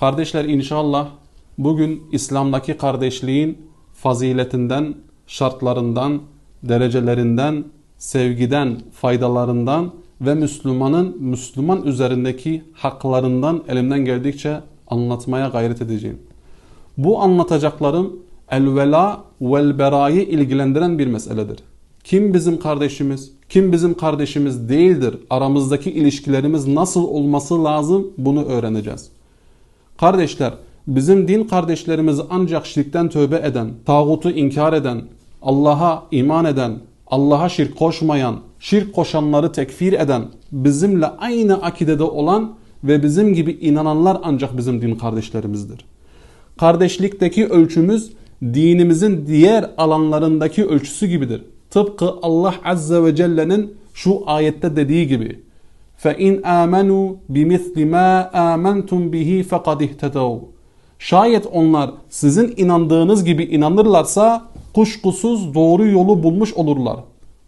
Kardeşler inşallah bugün İslam'daki kardeşliğin faziletinden, şartlarından, derecelerinden, sevgiden, faydalarından ve Müslümanın Müslüman üzerindeki haklarından elimden geldikçe anlatmaya gayret edeceğim. Bu anlatacaklarım el-vela vel-berayı ilgilendiren bir meseledir. Kim bizim kardeşimiz, kim bizim kardeşimiz değildir, aramızdaki ilişkilerimiz nasıl olması lazım bunu öğreneceğiz. Kardeşler, bizim din kardeşlerimiz ancak şirkten tövbe eden, tağutu inkar eden, Allah'a iman eden, Allah'a şirk koşmayan, şirk koşanları tekfir eden, bizimle aynı akidede olan ve bizim gibi inananlar ancak bizim din kardeşlerimizdir. Kardeşlikteki ölçümüz dinimizin diğer alanlarındaki ölçüsü gibidir. Tıpkı Allah Azze ve Celle'nin şu ayette dediği gibi فَاِنْ آمَنُوا بِمِثْلِ مَا آمَنْتُمْ بِهِ فَقَدْ اِهْتَدَوْا Şayet onlar sizin inandığınız gibi inanırlarsa kuşkusuz doğru yolu bulmuş olurlar.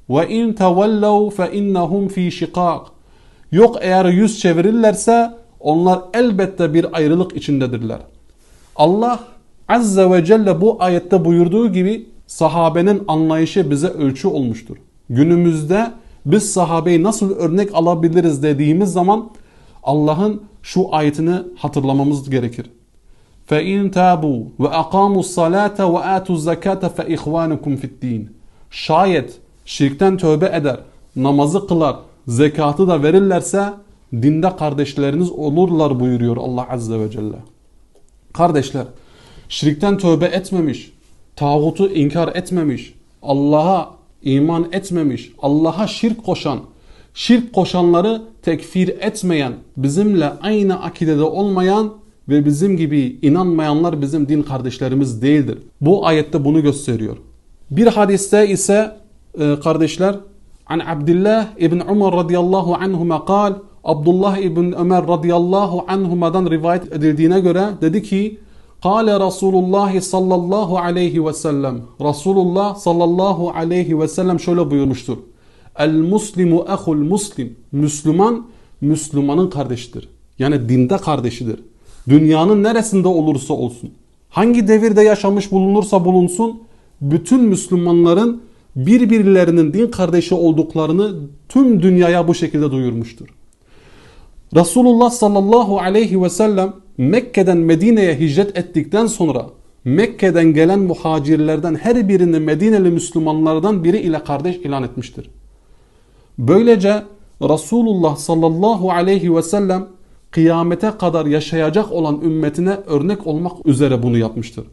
وَاِنْ تَوَلَّوْا فَاِنَّهُمْ ف۪ي شِقَاقٍ Yok eğer yüz çevirirlerse onlar elbette bir ayrılık içindedirler. Allah Azze ve Celle bu ayette buyurduğu gibi sahabenin anlayışı bize ölçü olmuştur. Günümüzde biz sahabeyi nasıl örnek alabiliriz dediğimiz zaman Allah'ın şu ayetini hatırlamamız gerekir. فَاِنْ تَابُوا وَاَقَامُوا الصَّلَاةَ وَآتُوا الزَّكَاةَ فَاِخْوَانُكُمْ فِي الدِّينِ Şayet şirkten tövbe eder, namazı kılar, zekatı da verirlerse dinde kardeşleriniz olurlar buyuruyor Allah Azze ve Celle. Kardeşler, şirkten tövbe etmemiş, tağutu inkar etmemiş, Allah'a iman etmemiş, Allah'a şirk koşan, şirk koşanları tekfir etmeyen, bizimle aynı akidede olmayan ve bizim gibi inanmayanlar bizim din kardeşlerimiz değildir. Bu ayette bunu gösteriyor. Bir hadiste ise e, kardeşler An Abdullah ibn Umar radıyallahu anhuma kal Abdullah ibn Ömer radıyallahu anhuma'dan rivayet edildiğine göre dedi ki Kale Resulullah sallallahu aleyhi ve sellem Resulullah sallallahu aleyhi ve sellem şöyle buyurmuştur. El muslimu ehul muslim Müslüman Müslümanın kardeşidir. Yani dinde kardeşidir. Dünyanın neresinde olursa olsun. Hangi devirde yaşamış bulunursa bulunsun bütün Müslümanların birbirlerinin din kardeşi olduklarını tüm dünyaya bu şekilde duyurmuştur. Resulullah sallallahu aleyhi ve sellem Mekke'den Medine'ye hicret ettikten sonra Mekke'den gelen muhacirlerden her birini Medineli Müslümanlardan biri ile kardeş ilan etmiştir. Böylece Resulullah sallallahu aleyhi ve sellem kıyamete kadar yaşayacak olan ümmetine örnek olmak üzere bunu yapmıştır.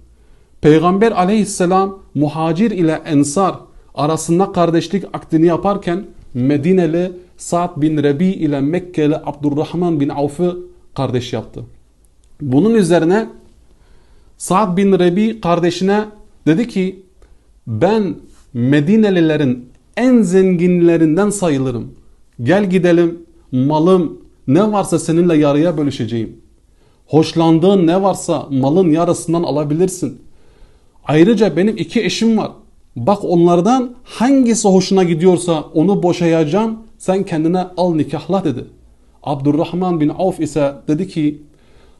Peygamber aleyhisselam muhacir ile ensar arasında kardeşlik akdini yaparken Medineli Sa'd bin Rebi ile Mekkeli Abdurrahman bin Avf'ı kardeş yaptı. Bunun üzerine Sa'd bin Rebi kardeşine dedi ki ben Medinelilerin en zenginlerinden sayılırım. Gel gidelim malım ne varsa seninle yarıya bölüşeceğim. Hoşlandığın ne varsa malın yarısından alabilirsin. Ayrıca benim iki eşim var. Bak onlardan hangisi hoşuna gidiyorsa onu boşayacağım. Sen kendine al nikahla dedi. Abdurrahman bin Avf ise dedi ki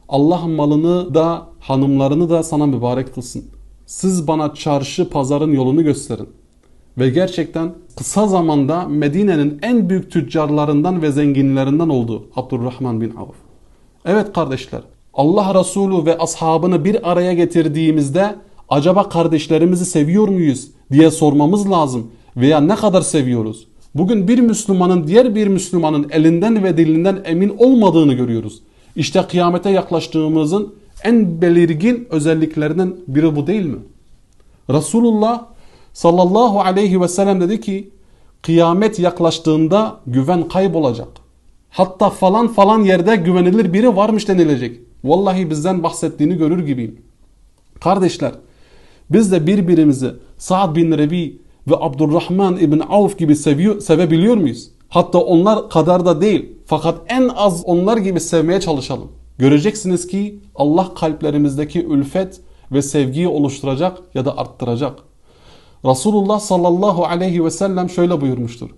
Allah malını da hanımlarını da sana mübarek kılsın. Siz bana çarşı pazarın yolunu gösterin. Ve gerçekten kısa zamanda Medine'nin en büyük tüccarlarından ve zenginlerinden oldu Abdurrahman bin Avf. Evet kardeşler Allah Resulü ve ashabını bir araya getirdiğimizde acaba kardeşlerimizi seviyor muyuz diye sormamız lazım veya ne kadar seviyoruz? Bugün bir Müslümanın diğer bir Müslümanın elinden ve dilinden emin olmadığını görüyoruz. İşte kıyamete yaklaştığımızın en belirgin özelliklerinden biri bu değil mi? Resulullah sallallahu aleyhi ve sellem dedi ki kıyamet yaklaştığında güven kaybolacak. Hatta falan falan yerde güvenilir biri varmış denilecek. Vallahi bizden bahsettiğini görür gibiyim. Kardeşler, biz de birbirimizi Sa'd bin Rebi ve Abdurrahman ibn Avf gibi seviyor, sevebiliyor muyuz? Hatta onlar kadar da değil. Fakat en az onlar gibi sevmeye çalışalım. Göreceksiniz ki Allah kalplerimizdeki ülfet ve sevgiyi oluşturacak ya da arttıracak. Resulullah sallallahu aleyhi ve sellem şöyle buyurmuştur.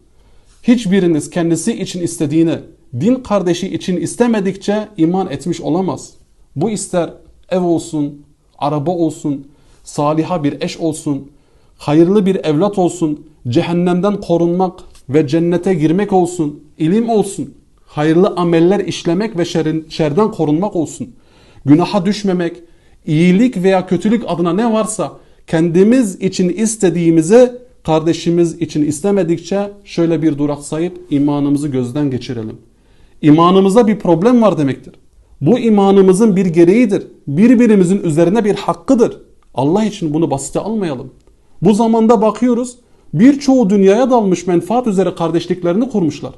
Hiçbiriniz kendisi için istediğini din kardeşi için istemedikçe iman etmiş olamaz. Bu ister ev olsun, araba olsun, saliha bir eş olsun, hayırlı bir evlat olsun, cehennemden korunmak ve cennete girmek olsun, ilim olsun, hayırlı ameller işlemek ve şerin, şerden korunmak olsun, günaha düşmemek, iyilik veya kötülük adına ne varsa kendimiz için istediğimizi kardeşimiz için istemedikçe şöyle bir duraksayıp imanımızı gözden geçirelim. İmanımızda bir problem var demektir. Bu imanımızın bir gereğidir. Birbirimizin üzerine bir hakkıdır. Allah için bunu basite almayalım. Bu zamanda bakıyoruz birçoğu dünyaya dalmış menfaat üzere kardeşliklerini kurmuşlar.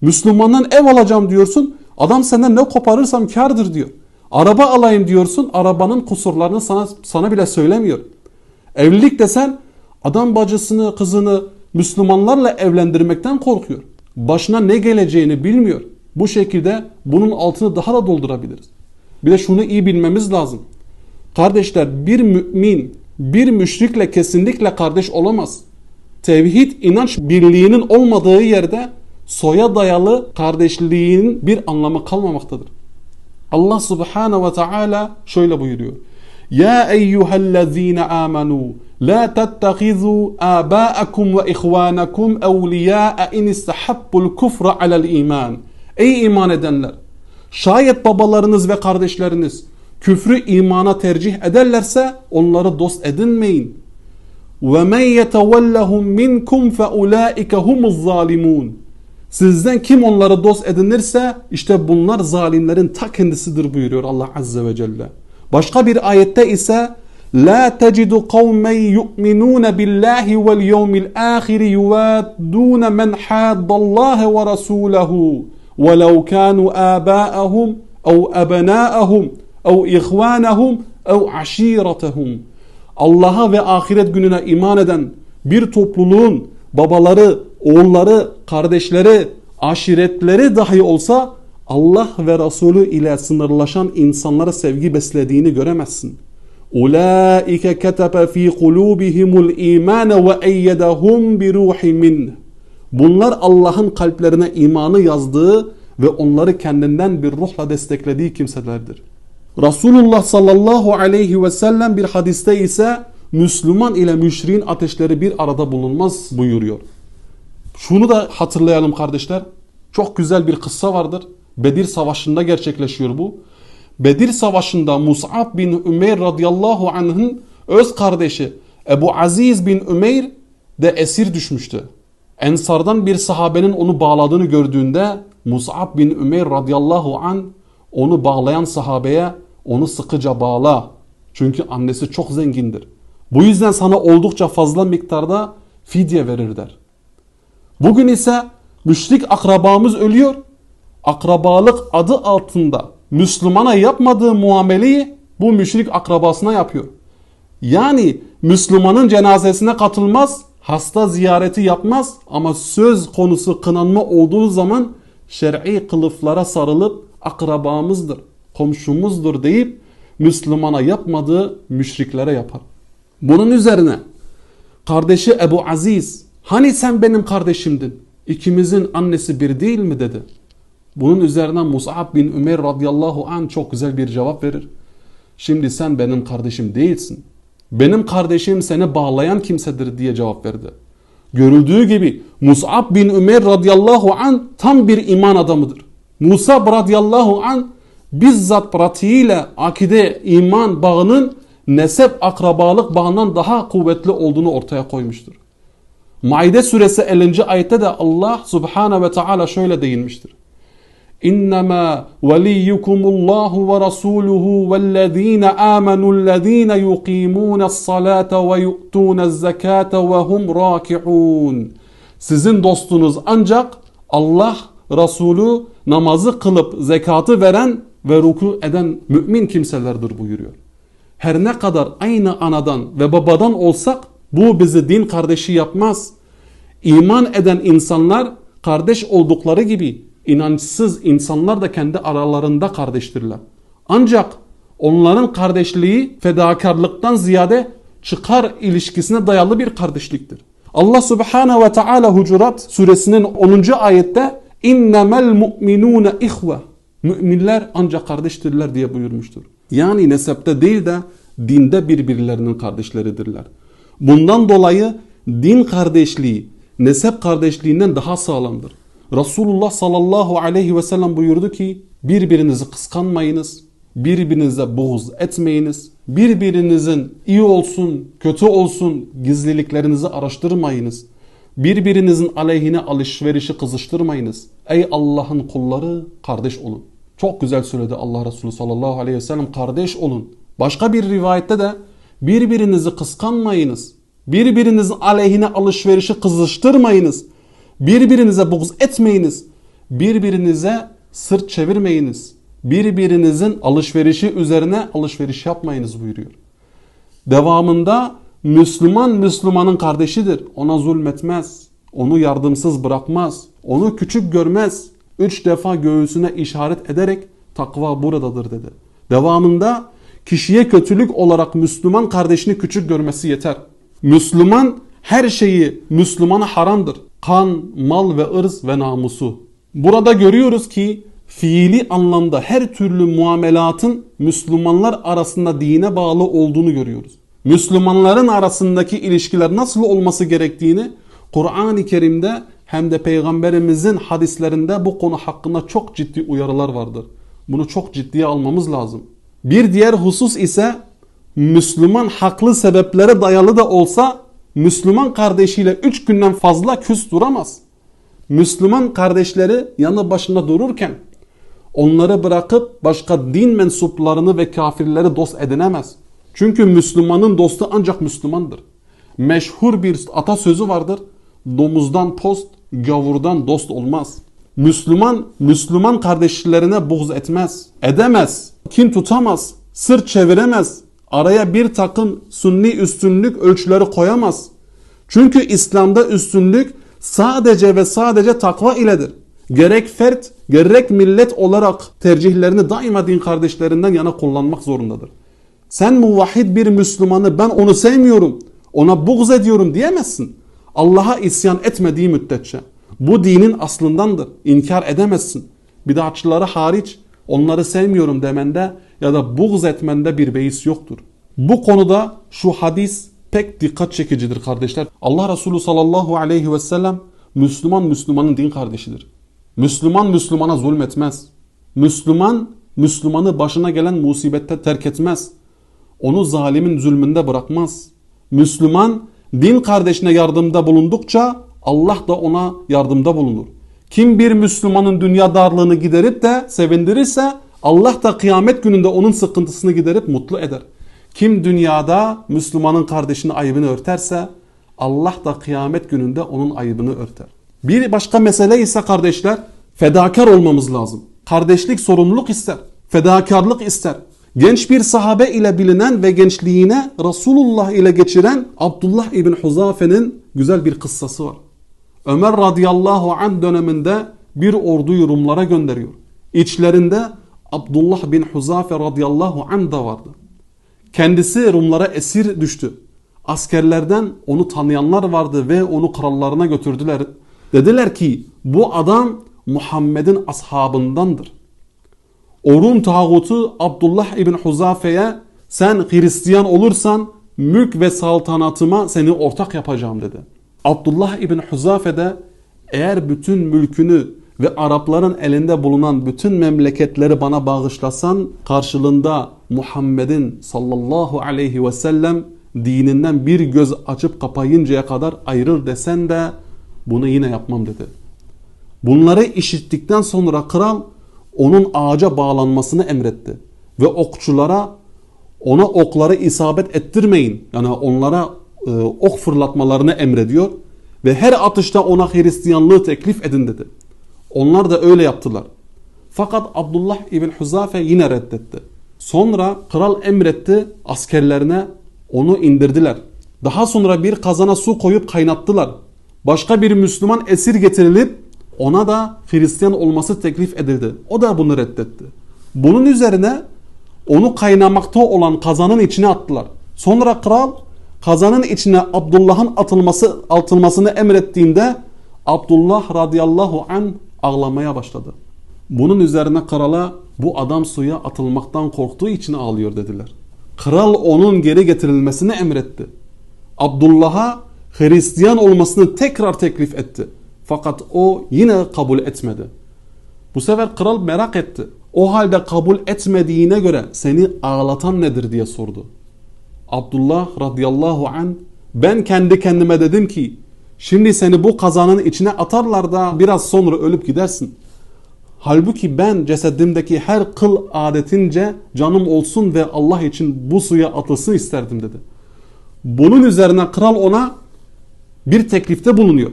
Müslümandan ev alacağım diyorsun adam senden ne koparırsam kardır diyor. Araba alayım diyorsun arabanın kusurlarını sana, sana bile söylemiyor. Evlilik desen adam bacısını kızını Müslümanlarla evlendirmekten korkuyor. Başına ne geleceğini bilmiyor. Bu şekilde bunun altını daha da doldurabiliriz. Bir de şunu iyi bilmemiz lazım. Kardeşler bir mümin bir müşrikle kesinlikle kardeş olamaz. Tevhid inanç birliğinin olmadığı yerde soya dayalı kardeşliğin bir anlamı kalmamaktadır. Allah subhanahu ve taala şöyle buyuruyor. Ya eyyühellezine amenu la tettehizu abâekum ve ihvânekum evliyâe in istahabbul kufra alel iman. Ey iman edenler! Şayet babalarınız ve kardeşleriniz küfrü imana tercih ederlerse onları dost edinmeyin. وَمَنْ يَتَوَلَّهُمْ مِنْكُمْ فَاُولَٰئِكَ هُمُ الظَّالِمُونَ Sizden kim onları dost edinirse işte bunlar zalimlerin ta kendisidir buyuruyor Allah Azze ve Celle. Başka bir ayette ise tecidu kavmen yu'minun billahi vel yevmil ahir yuvaddun men haddallaha ve rasulahu ولو كانوا آباءهم أو أبناءهم أو إخوانهم أو عشيرتهم Allah'a ve ahiret gününe iman eden bir topluluğun babaları, oğulları, kardeşleri, aşiretleri dahi olsa Allah ve Resulü ile sınırlaşan insanlara sevgi beslediğini göremezsin. Ulaike ketebe fi kulubihimul iman ve eyyedahum bi ruhi min. Bunlar Allah'ın kalplerine imanı yazdığı ve onları kendinden bir ruhla desteklediği kimselerdir. Resulullah sallallahu aleyhi ve sellem bir hadiste ise Müslüman ile müşriğin ateşleri bir arada bulunmaz buyuruyor. Şunu da hatırlayalım kardeşler. Çok güzel bir kıssa vardır. Bedir Savaşı'nda gerçekleşiyor bu. Bedir Savaşı'nda Mus'ab bin Ümeyr radıyallahu anh'ın öz kardeşi Ebu Aziz bin Ümeyr de esir düşmüştü. Ensardan bir sahabenin onu bağladığını gördüğünde Mus'ab bin Ümeyr radıyallahu an onu bağlayan sahabeye onu sıkıca bağla. Çünkü annesi çok zengindir. Bu yüzden sana oldukça fazla miktarda fidye verir der. Bugün ise müşrik akrabamız ölüyor. Akrabalık adı altında Müslümana yapmadığı muameleyi bu müşrik akrabasına yapıyor. Yani Müslümanın cenazesine katılmaz, hasta ziyareti yapmaz ama söz konusu kınanma olduğu zaman şer'i kılıflara sarılıp akrabamızdır, komşumuzdur deyip Müslümana yapmadığı müşriklere yapar. Bunun üzerine kardeşi Ebu Aziz hani sen benim kardeşimdin ikimizin annesi bir değil mi dedi. Bunun üzerine Mus'ab bin Ömer radıyallahu an çok güzel bir cevap verir. Şimdi sen benim kardeşim değilsin. Benim kardeşim seni bağlayan kimsedir diye cevap verdi. Görüldüğü gibi Mus'ab bin Ömer radıyallahu an tam bir iman adamıdır. Musa radıyallahu an bizzat pratiğiyle akide iman bağının nesep akrabalık bağından daha kuvvetli olduğunu ortaya koymuştur. Maide suresi 50. ayette de Allah subhanahu ve taala şöyle değinmiştir. İnnemâ veliyukumullahu ve rasuluhu vellezîne âmenüllezîne yukîmûne's-salâte ve yu'tûne'z-zekâte ve hum râki'ûn. Sizin dostunuz ancak Allah, Resulü namazı kılıp zekatı veren ve ruku eden mümin kimselerdir buyuruyor. Her ne kadar aynı anadan ve babadan olsak bu bizi din kardeşi yapmaz. İman eden insanlar kardeş oldukları gibi inançsız insanlar da kendi aralarında kardeştirler. Ancak onların kardeşliği fedakarlıktan ziyade çıkar ilişkisine dayalı bir kardeşliktir. Allah Subhanahu ve Teala Hucurat suresinin 10. ayette innemel mu'minune ihve Müminler ancak kardeştirler diye buyurmuştur. Yani nesepte değil de dinde birbirlerinin kardeşleridirler. Bundan dolayı din kardeşliği nesep kardeşliğinden daha sağlamdır. Resulullah sallallahu aleyhi ve sellem buyurdu ki birbirinizi kıskanmayınız, birbirinize buğz etmeyiniz, birbirinizin iyi olsun, kötü olsun gizliliklerinizi araştırmayınız. Birbirinizin aleyhine alışverişi kızıştırmayınız. Ey Allah'ın kulları kardeş olun. Çok güzel söyledi Allah Resulü sallallahu aleyhi ve sellem kardeş olun. Başka bir rivayette de birbirinizi kıskanmayınız. Birbirinizin aleyhine alışverişi kızıştırmayınız. Birbirinize buğz etmeyiniz. Birbirinize sırt çevirmeyiniz. Birbirinizin alışverişi üzerine alışveriş yapmayınız buyuruyor. Devamında Müslüman Müslümanın kardeşidir. Ona zulmetmez. Onu yardımsız bırakmaz. Onu küçük görmez. Üç defa göğsüne işaret ederek takva buradadır dedi. Devamında kişiye kötülük olarak Müslüman kardeşini küçük görmesi yeter. Müslüman her şeyi Müslümana haramdır. Kan, mal ve ırz ve namusu. Burada görüyoruz ki fiili anlamda her türlü muamelatın Müslümanlar arasında dine bağlı olduğunu görüyoruz. Müslümanların arasındaki ilişkiler nasıl olması gerektiğini Kur'an-ı Kerim'de hem de Peygamberimizin hadislerinde bu konu hakkında çok ciddi uyarılar vardır. Bunu çok ciddiye almamız lazım. Bir diğer husus ise Müslüman haklı sebeplere dayalı da olsa Müslüman kardeşiyle üç günden fazla küs duramaz. Müslüman kardeşleri yanı başında dururken onları bırakıp başka din mensuplarını ve kafirleri dost edinemez. Çünkü Müslümanın dostu ancak Müslümandır. Meşhur bir atasözü vardır. Domuzdan post, gavurdan dost olmaz. Müslüman, Müslüman kardeşlerine buğz etmez, edemez, kin tutamaz, sırt çeviremez, araya bir takım sunni üstünlük ölçüleri koyamaz. Çünkü İslam'da üstünlük sadece ve sadece takva iledir. Gerek fert, gerek millet olarak tercihlerini daima din kardeşlerinden yana kullanmak zorundadır. Sen muvahhid bir Müslümanı ben onu sevmiyorum, ona buğz ediyorum diyemezsin. Allah'a isyan etmediği müddetçe. Bu dinin aslındandır. İnkar edemezsin. Bidatçıları hariç onları sevmiyorum demende ya da buğz etmende bir beis yoktur. Bu konuda şu hadis pek dikkat çekicidir kardeşler. Allah Resulü sallallahu aleyhi ve sellem Müslüman Müslümanın din kardeşidir. Müslüman Müslümana zulmetmez. Müslüman Müslümanı başına gelen musibette terk etmez. Onu zalimin zulmünde bırakmaz. Müslüman din kardeşine yardımda bulundukça Allah da ona yardımda bulunur. Kim bir Müslümanın dünya darlığını giderip de sevindirirse Allah da kıyamet gününde onun sıkıntısını giderip mutlu eder. Kim dünyada Müslümanın kardeşinin ayıbını örterse Allah da kıyamet gününde onun ayıbını örter. Bir başka mesele ise kardeşler fedakar olmamız lazım. Kardeşlik sorumluluk ister. Fedakarlık ister. Genç bir sahabe ile bilinen ve gençliğine Resulullah ile geçiren Abdullah İbn Huzafe'nin güzel bir kıssası var. Ömer radıyallahu anh döneminde bir orduyu Rumlara gönderiyor. İçlerinde Abdullah bin Huzafe radıyallahu anh da vardı. Kendisi Rumlara esir düştü. Askerlerden onu tanıyanlar vardı ve onu krallarına götürdüler. Dediler ki bu adam Muhammed'in ashabındandır. O Rum tağutu Abdullah İbn Huzafe'ye sen Hristiyan olursan mülk ve saltanatıma seni ortak yapacağım dedi. Abdullah İbn Huzafe de eğer bütün mülkünü ve Arapların elinde bulunan bütün memleketleri bana bağışlasan karşılığında Muhammed'in sallallahu aleyhi ve sellem dininden bir göz açıp kapayıncaya kadar ayırır desen de bunu yine yapmam dedi. Bunları işittikten sonra kral onun ağaca bağlanmasını emretti. Ve okçulara ona okları isabet ettirmeyin. Yani onlara e, ok fırlatmalarını emrediyor. Ve her atışta ona Hristiyanlığı teklif edin dedi. Onlar da öyle yaptılar. Fakat Abdullah İbn Huzafe yine reddetti. Sonra kral emretti askerlerine onu indirdiler. Daha sonra bir kazana su koyup kaynattılar. Başka bir Müslüman esir getirilip ona da Hristiyan olması teklif edildi. O da bunu reddetti. Bunun üzerine onu kaynamakta olan kazanın içine attılar. Sonra kral kazanın içine Abdullah'ın atılması atılmasını emrettiğinde Abdullah radıyallahu an ağlamaya başladı. Bunun üzerine krala bu adam suya atılmaktan korktuğu için ağlıyor dediler. Kral onun geri getirilmesini emretti. Abdullah'a Hristiyan olmasını tekrar teklif etti. Fakat o yine kabul etmedi. Bu sefer kral merak etti. O halde kabul etmediğine göre seni ağlatan nedir diye sordu. Abdullah radıyallahu an ben kendi kendime dedim ki şimdi seni bu kazanın içine atarlar da biraz sonra ölüp gidersin. Halbuki ben cesedimdeki her kıl adetince canım olsun ve Allah için bu suya atılsın isterdim dedi. Bunun üzerine kral ona bir teklifte bulunuyor.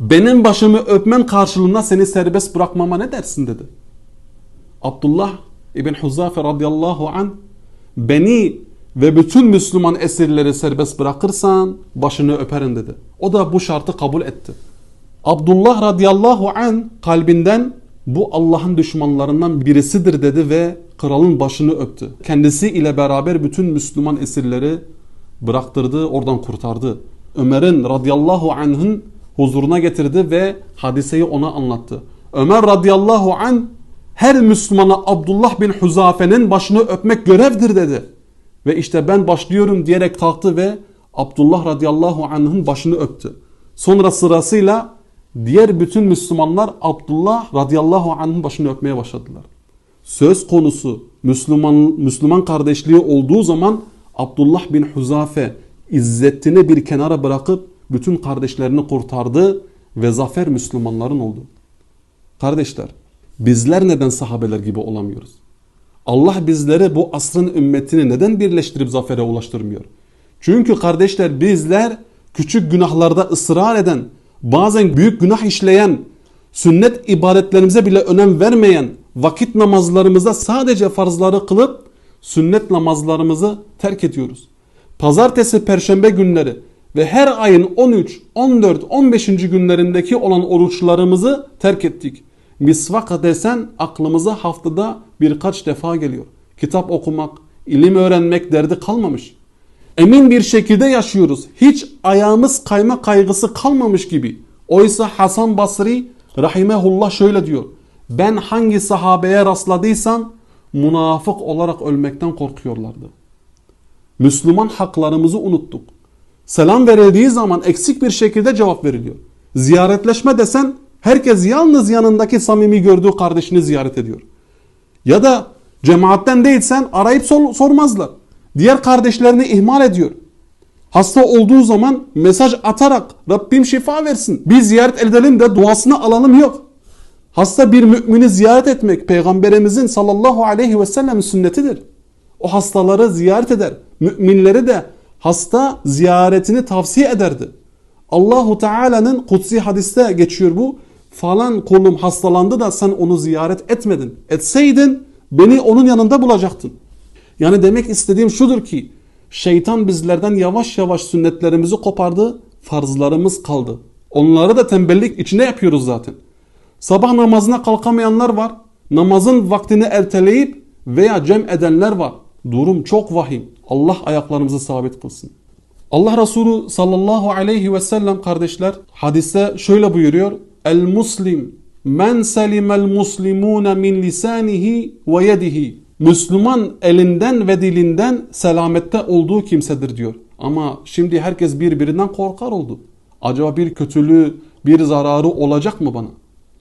Benim başımı öpmen karşılığında seni serbest bırakmama ne dersin dedi. Abdullah İbn Huzafe radıyallahu an beni ve bütün Müslüman esirleri serbest bırakırsan başını öperim dedi. O da bu şartı kabul etti. Abdullah radıyallahu an kalbinden bu Allah'ın düşmanlarından birisidir dedi ve kralın başını öptü. Kendisi ile beraber bütün Müslüman esirleri bıraktırdı, oradan kurtardı. Ömer'in radıyallahu anh'ın huzuruna getirdi ve hadiseyi ona anlattı. Ömer radıyallahu anh her Müslümana Abdullah bin Huzafe'nin başını öpmek görevdir dedi. Ve işte ben başlıyorum diyerek kalktı ve Abdullah radıyallahu anh'ın başını öptü. Sonra sırasıyla diğer bütün Müslümanlar Abdullah radıyallahu anh'ın başını öpmeye başladılar. Söz konusu Müslüman Müslüman kardeşliği olduğu zaman Abdullah bin Huzafe izzetini bir kenara bırakıp bütün kardeşlerini kurtardı ve zafer Müslümanların oldu. Kardeşler, bizler neden sahabeler gibi olamıyoruz? Allah bizleri bu asrın ümmetini neden birleştirip zafere ulaştırmıyor? Çünkü kardeşler bizler küçük günahlarda ısrar eden, bazen büyük günah işleyen, sünnet ibadetlerimize bile önem vermeyen, vakit namazlarımıza sadece farzları kılıp sünnet namazlarımızı terk ediyoruz. Pazartesi, perşembe günleri ve her ayın 13, 14, 15. günlerindeki olan oruçlarımızı terk ettik. Misvak desen aklımıza haftada birkaç defa geliyor. Kitap okumak, ilim öğrenmek derdi kalmamış. Emin bir şekilde yaşıyoruz. Hiç ayağımız kayma kaygısı kalmamış gibi. Oysa Hasan Basri rahimehullah şöyle diyor. Ben hangi sahabeye rastladıysam münafık olarak ölmekten korkuyorlardı. Müslüman haklarımızı unuttuk. Selam verildiği zaman eksik bir şekilde cevap veriliyor. Ziyaretleşme desen herkes yalnız yanındaki samimi gördüğü kardeşini ziyaret ediyor. Ya da cemaatten değilsen arayıp sor sormazlar. Diğer kardeşlerini ihmal ediyor. Hasta olduğu zaman mesaj atarak Rabbim şifa versin. Bir ziyaret edelim de duasını alalım yok. Hasta bir mümini ziyaret etmek peygamberimizin sallallahu aleyhi ve sellem sünnetidir. O hastaları ziyaret eder. Müminleri de hasta ziyaretini tavsiye ederdi. Allahu Teala'nın kutsi hadiste geçiyor bu. Falan kulum hastalandı da sen onu ziyaret etmedin. Etseydin beni onun yanında bulacaktın. Yani demek istediğim şudur ki şeytan bizlerden yavaş yavaş sünnetlerimizi kopardı, farzlarımız kaldı. Onları da tembellik içine yapıyoruz zaten. Sabah namazına kalkamayanlar var. Namazın vaktini erteleyip veya cem edenler var. Durum çok vahim. Allah ayaklarımızı sabit kılsın. Allah Resulü sallallahu aleyhi ve sellem kardeşler hadiste şöyle buyuruyor. El muslim men selimel muslimune min lisanihi ve yedihi. Müslüman elinden ve dilinden selamette olduğu kimsedir diyor. Ama şimdi herkes birbirinden korkar oldu. Acaba bir kötülüğü, bir zararı olacak mı bana?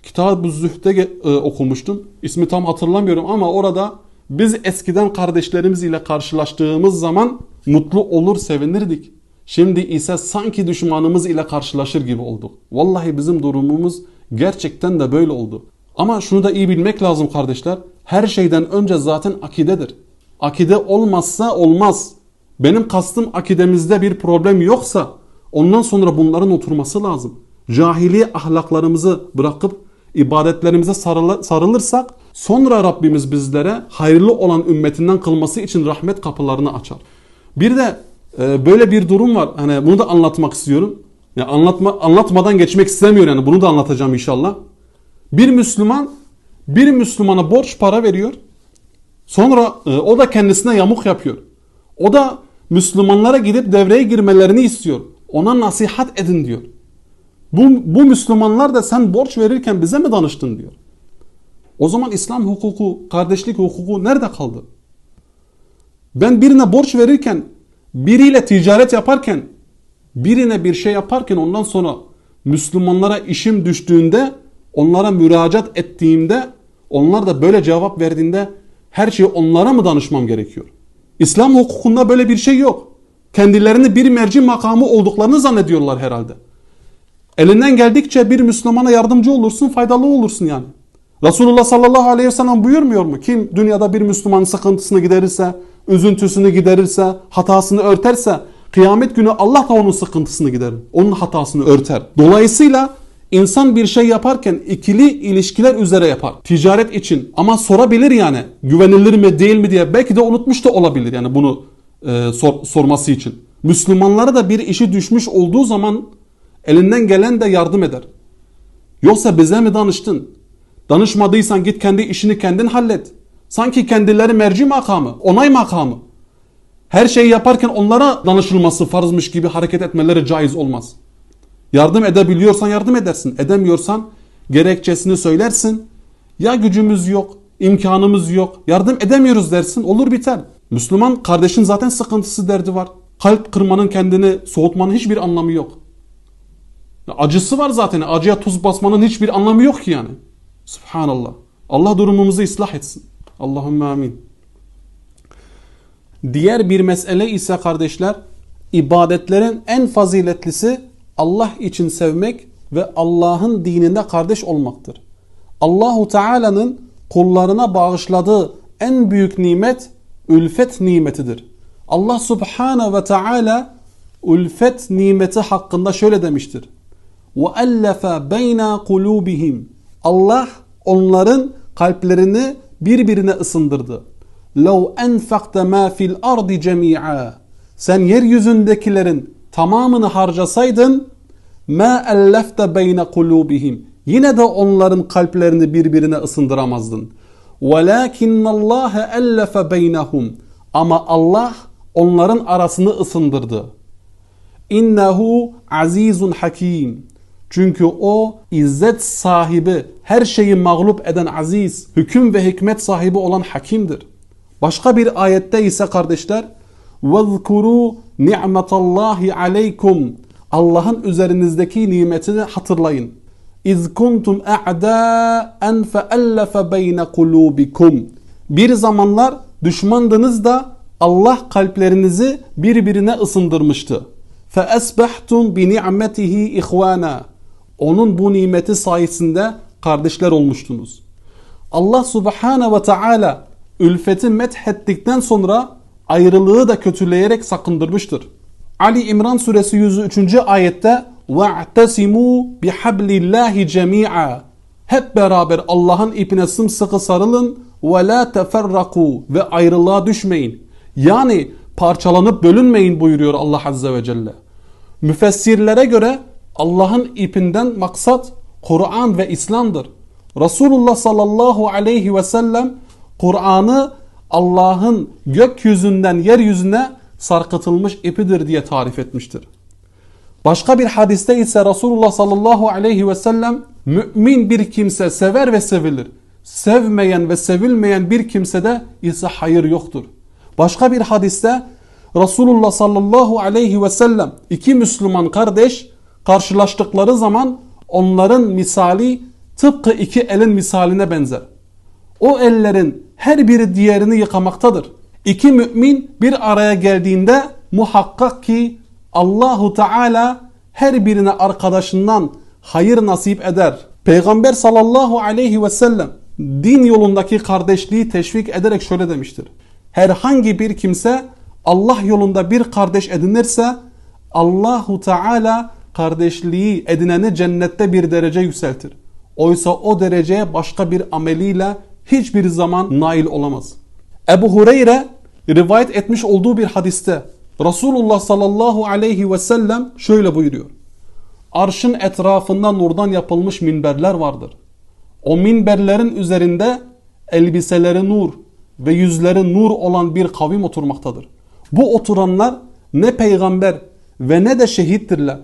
Kitab-ı Zühd'de e, okumuştum. İsmi tam hatırlamıyorum ama orada biz eskiden kardeşlerimiz ile karşılaştığımız zaman mutlu olur sevinirdik. Şimdi ise sanki düşmanımız ile karşılaşır gibi olduk. Vallahi bizim durumumuz gerçekten de böyle oldu. Ama şunu da iyi bilmek lazım kardeşler. Her şeyden önce zaten akidedir. Akide olmazsa olmaz. Benim kastım akidemizde bir problem yoksa ondan sonra bunların oturması lazım. Cahiliye ahlaklarımızı bırakıp ibadetlerimize sarılı- sarılırsak sonra Rabbimiz bizlere hayırlı olan ümmetinden kılması için rahmet kapılarını açar. Bir de e, böyle bir durum var. Hani bunu da anlatmak istiyorum. Ya anlatma anlatmadan geçmek istemiyorum yani bunu da anlatacağım inşallah. Bir Müslüman bir Müslümana borç para veriyor. Sonra e, o da kendisine yamuk yapıyor. O da Müslümanlara gidip devreye girmelerini istiyor. Ona nasihat edin diyor. Bu, bu Müslümanlar da sen borç verirken bize mi danıştın diyor. O zaman İslam hukuku, kardeşlik hukuku nerede kaldı? Ben birine borç verirken, biriyle ticaret yaparken, birine bir şey yaparken ondan sonra Müslümanlara işim düştüğünde, onlara müracaat ettiğimde, onlar da böyle cevap verdiğinde her şeyi onlara mı danışmam gerekiyor? İslam hukukunda böyle bir şey yok. Kendilerini bir merci makamı olduklarını zannediyorlar herhalde. Elinden geldikçe bir Müslümana yardımcı olursun, faydalı olursun yani. Resulullah sallallahu aleyhi ve sellem buyurmuyor mu? Kim dünyada bir Müslümanın sıkıntısını giderirse, üzüntüsünü giderirse, hatasını örterse, kıyamet günü Allah da onun sıkıntısını giderir. Onun hatasını örter. Dolayısıyla insan bir şey yaparken ikili ilişkiler üzere yapar. Ticaret için ama sorabilir yani güvenilir mi değil mi diye. Belki de unutmuş da olabilir yani bunu e, sor- sorması için. Müslümanlara da bir işi düşmüş olduğu zaman elinden gelen de yardım eder. Yoksa bize mi danıştın? Danışmadıysan git kendi işini kendin hallet. Sanki kendileri merci makamı, onay makamı. Her şeyi yaparken onlara danışılması farzmış gibi hareket etmeleri caiz olmaz. Yardım edebiliyorsan yardım edersin. Edemiyorsan gerekçesini söylersin. Ya gücümüz yok, imkanımız yok, yardım edemiyoruz dersin. Olur biter. Müslüman kardeşin zaten sıkıntısı derdi var. Kalp kırmanın kendini soğutmanın hiçbir anlamı yok. Acısı var zaten. Acıya tuz basmanın hiçbir anlamı yok ki yani. Subhanallah. Allah durumumuzu ıslah etsin. Allahümme amin. Diğer bir mesele ise kardeşler, ibadetlerin en faziletlisi Allah için sevmek ve Allah'ın dininde kardeş olmaktır. Allahu Teala'nın kullarına bağışladığı en büyük nimet ülfet nimetidir. Allah Subhanahu ve Teala ülfet nimeti hakkında şöyle demiştir. وَأَلَّفَ بَيْنَا قُلُوبِهِمْ Allah onların kalplerini birbirine ısındırdı. لَوْ أَنْفَقْتَ مَا فِي الْأَرْضِ جَمِيعًا Sen yeryüzündekilerin tamamını harcasaydın مَا أَلَّفْتَ بَيْنَ قُلُوبِهِمْ Yine de onların kalplerini birbirine ısındıramazdın. وَلَكِنَّ اللّٰهَ أَلَّفَ بَيْنَهُمْ Ama Allah onların arasını ısındırdı. İnnehu azizun hakim. Çünkü o izzet sahibi, her şeyi mağlup eden aziz, hüküm ve hikmet sahibi olan hakimdir. Başka bir ayette ise kardeşler وَذْكُرُوا نِعْمَةَ اللّٰهِ عَلَيْكُمْ Allah'ın üzerinizdeki nimetini hatırlayın. اِذْ كُنْتُمْ اَعْدَاءً فَأَلَّفَ بَيْنَ قُلُوبِكُمْ Bir zamanlar düşmandınız da Allah kalplerinizi birbirine ısındırmıştı. فَأَسْبَحْتُمْ بِنِعْمَتِهِ اِخْوَانًا Onun bu nimeti sayesinde kardeşler olmuştunuz. Allah Subhanahu ve Teala ülfeti methettikten sonra ayrılığı da kötüleyerek sakındırmıştır. Ali İmran suresi 103. ayette وَاَعْتَسِمُوا بِحَبْلِ اللّٰهِ جَمِيعًا Hep beraber Allah'ın ipine sımsıkı sarılın وَلَا تَفَرَّقُوا ve ayrılığa düşmeyin. Yani parçalanıp bölünmeyin buyuruyor Allah Azze ve Celle. Müfessirlere göre Allah'ın ipinden maksat Kur'an ve İslam'dır. Resulullah sallallahu aleyhi ve sellem Kur'an'ı Allah'ın gökyüzünden yeryüzüne sarkıtılmış ipidir diye tarif etmiştir. Başka bir hadiste ise Resulullah sallallahu aleyhi ve sellem mümin bir kimse sever ve sevilir. Sevmeyen ve sevilmeyen bir kimsede ise hayır yoktur. Başka bir hadiste Resulullah sallallahu aleyhi ve sellem iki Müslüman kardeş karşılaştıkları zaman onların misali tıpkı iki elin misaline benzer. O ellerin her biri diğerini yıkamaktadır. İki mümin bir araya geldiğinde muhakkak ki Allahu Teala her birine arkadaşından hayır nasip eder. Peygamber sallallahu aleyhi ve sellem din yolundaki kardeşliği teşvik ederek şöyle demiştir. Herhangi bir kimse Allah yolunda bir kardeş edinirse Allahu Teala kardeşliği edineni cennette bir derece yükseltir. Oysa o dereceye başka bir ameliyle hiçbir zaman nail olamaz. Ebu Hureyre rivayet etmiş olduğu bir hadiste Resulullah sallallahu aleyhi ve sellem şöyle buyuruyor. Arşın etrafında nurdan yapılmış minberler vardır. O minberlerin üzerinde elbiseleri nur ve yüzleri nur olan bir kavim oturmaktadır. Bu oturanlar ne peygamber ve ne de şehittirler.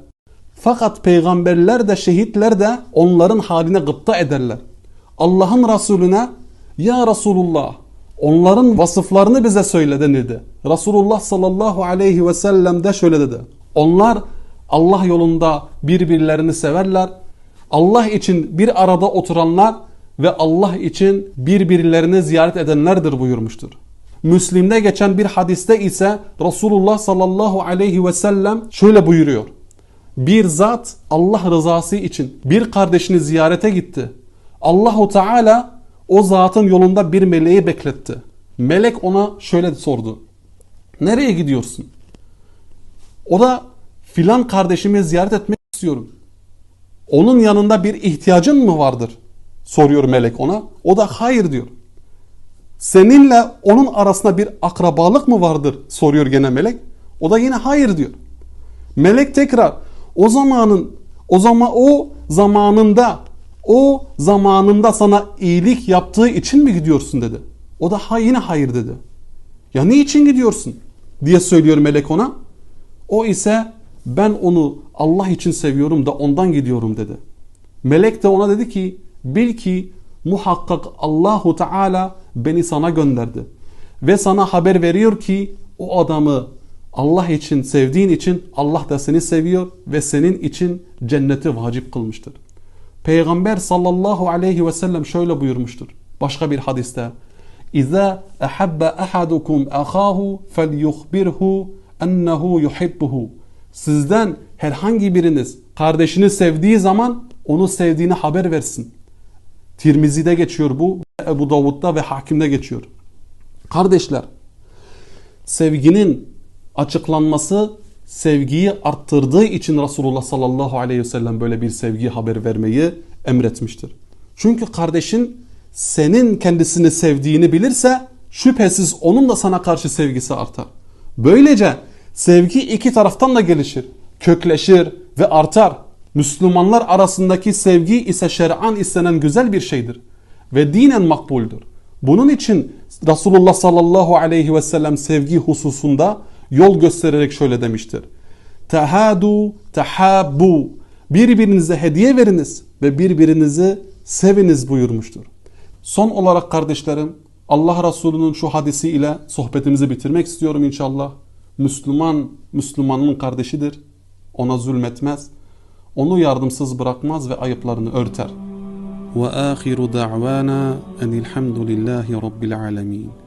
Fakat peygamberler de şehitler de onların haline gıpta ederler. Allah'ın Resulüne ya Resulullah onların vasıflarını bize söyle denildi. Resulullah sallallahu aleyhi ve sellem de şöyle dedi. Onlar Allah yolunda birbirlerini severler. Allah için bir arada oturanlar ve Allah için birbirlerini ziyaret edenlerdir buyurmuştur. Müslim'de geçen bir hadiste ise Resulullah sallallahu aleyhi ve sellem şöyle buyuruyor. Bir zat Allah rızası için bir kardeşini ziyarete gitti. Allahu Teala o zatın yolunda bir meleği bekletti. Melek ona şöyle sordu. Nereye gidiyorsun? O da filan kardeşimi ziyaret etmek istiyorum. Onun yanında bir ihtiyacın mı vardır? Soruyor melek ona. O da hayır diyor. Seninle onun arasında bir akrabalık mı vardır? Soruyor gene melek. O da yine hayır diyor. Melek tekrar o zamanın o zaman o zamanında o zamanında sana iyilik yaptığı için mi gidiyorsun dedi. O da ha, yine hayır dedi. Ya niçin gidiyorsun? diye söylüyor melek ona. O ise ben onu Allah için seviyorum da ondan gidiyorum dedi. Melek de ona dedi ki bil ki muhakkak Allahu Teala beni sana gönderdi. Ve sana haber veriyor ki o adamı Allah için sevdiğin için Allah da seni seviyor ve senin için cenneti vacip kılmıştır. Peygamber sallallahu aleyhi ve sellem şöyle buyurmuştur. Başka bir hadiste. İza ahabba ahadukum ahahu felyuhbirhu ennehu yuhibbuhu. Sizden herhangi biriniz kardeşini sevdiği zaman onu sevdiğini haber versin. Tirmizi'de geçiyor bu, Ebu Davud'da ve Hakim'de geçiyor. Kardeşler, sevginin açıklanması sevgiyi arttırdığı için Resulullah sallallahu aleyhi ve sellem böyle bir sevgi haber vermeyi emretmiştir. Çünkü kardeşin senin kendisini sevdiğini bilirse şüphesiz onun da sana karşı sevgisi artar. Böylece sevgi iki taraftan da gelişir, kökleşir ve artar. Müslümanlar arasındaki sevgi ise şer'an istenen güzel bir şeydir ve dinen makbuldür. Bunun için Resulullah sallallahu aleyhi ve sellem sevgi hususunda yol göstererek şöyle demiştir. Tehadu tehabbu birbirinize hediye veriniz ve birbirinizi seviniz buyurmuştur. Son olarak kardeşlerim Allah Resulü'nün şu hadisi ile sohbetimizi bitirmek istiyorum inşallah. Müslüman, Müslümanın kardeşidir. Ona zulmetmez. Onu yardımsız bırakmaz ve ayıplarını örter. وآخر دعوانا أن الحمد لله رب العالمين